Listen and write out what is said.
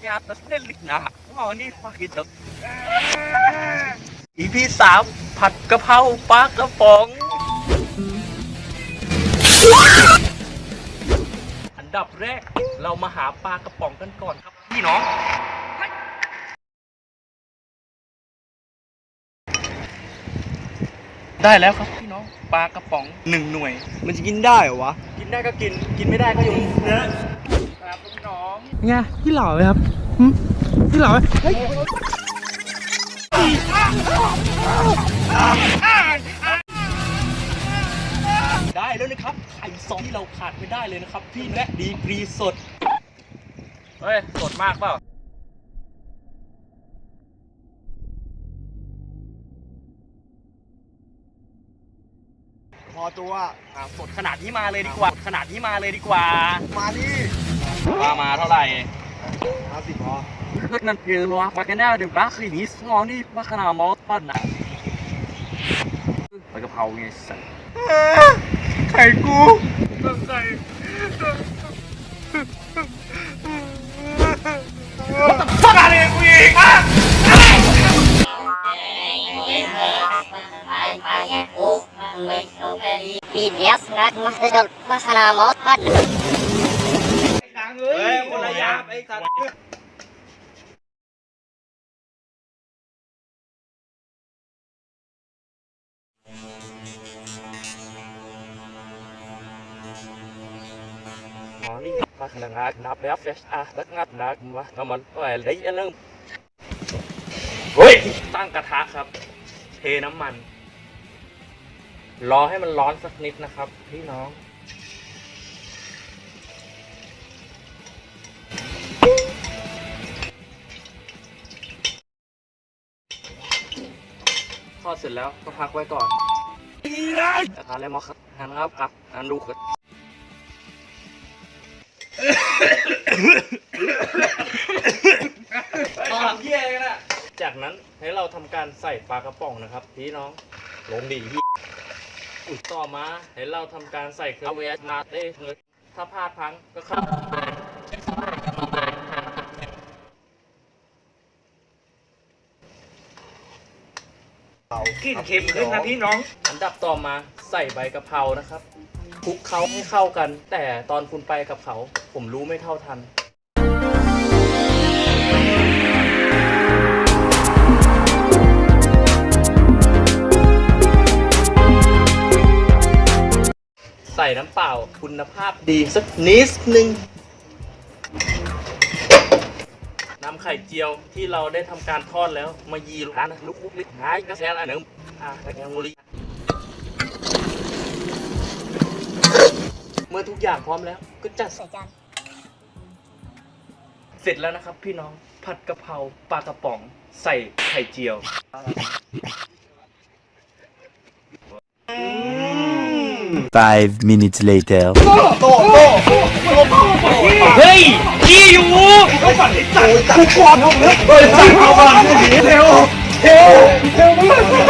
di atas delik nah mau nih pak gitu EP สามผัดกะเพราปลากระป๋อง อันดับแรกเรามาหาปลากระป๋องกันก่อนครับพี่น้องได้แล้วครับพี่น้องปลากระป๋องหนึ่งหน่วย มันจะกินได้เหรอวะ กินได้ก็กิน กินไม่ได้ก็อยู่เนื้อครับน้อง ไงพี่หล่อไหมครับหึพี่หล่อไหมเฮ้ยได้แล้วนะครับไข่ซองที่เราขาดไม่ได้เลยนะครับ พี่และดีกรีสด เฮ้ย สดมากเปล่าพอตัวอะสดขนาดนี้มาเลยดีกว่า ขนาดนี้มาเลยดีกว่า มาดิ มามาเท่าไหร่มาสิพอนั่นคือว่าปากกันแน่เดี๋ยวบ้าคือนี้สมองนี่บ้าขนาดมอสปั้นนะไปกะเพราไงสัสไข่กูไก่ฟักอะไรกูอีกอะ Pilias nak masdal masana mot pat เเฮ้ยคนละยาบไอ้สัตว์อ๋อนี่มาขนาดนับแล้วเฟชอะแล้วงัดนักมาทำมันก็อะไรอันนึงเฮ้ยตั้งกระทะครับ เทน้ำมัน รอให้มันร้อนสักนิดนะครับ พี่น้อง ทอดเสร็จแล้วก็พักไว้ก่อนจากนั้นแล้วมาหันครับครับอันดูครับเยี่ยกันอะจากนั้นให้เราทำการใส่ปลากระป๋องนะครับ พี่น้องลงดีพี่อุยต่อมาให้เราทำการใส่เครื่องเวทนาเต้เงินถ้าพลาดพลังก็เข้า กลิ่นเค็มขึ้นนะพี่น้อง อันดับต่อมาใส่ใบกะเพรานะครับคลุกเคล้าให้เข้ากัน แต่ตอนคุณไปกับเขา ผมรู้ไม่เท่าทัน ใส่น้ำเปล่าคุณภาพดีสักนิดนึง นำไข่เจียวที่เราได้ทำการทอดแล้ว มายีร้านลุกลุกลิกหายกระแสอะไรหนึ่งอะกระแกงบุรีเมื่อทุกอย่างพร้อมแล้ว ก็จัดใส่จานเสร็จแล้วนะครับ พี่น้องผัดกะเพราปลากระป๋องใส่ไข่เจียว Five minutes later. เฮ้ยยี่อยู่เขาฝันให้จัดกูกอดเอาเลยเฮ้ยจัดเอาบ้างเร็วเร็วเร็วมึงเร็ว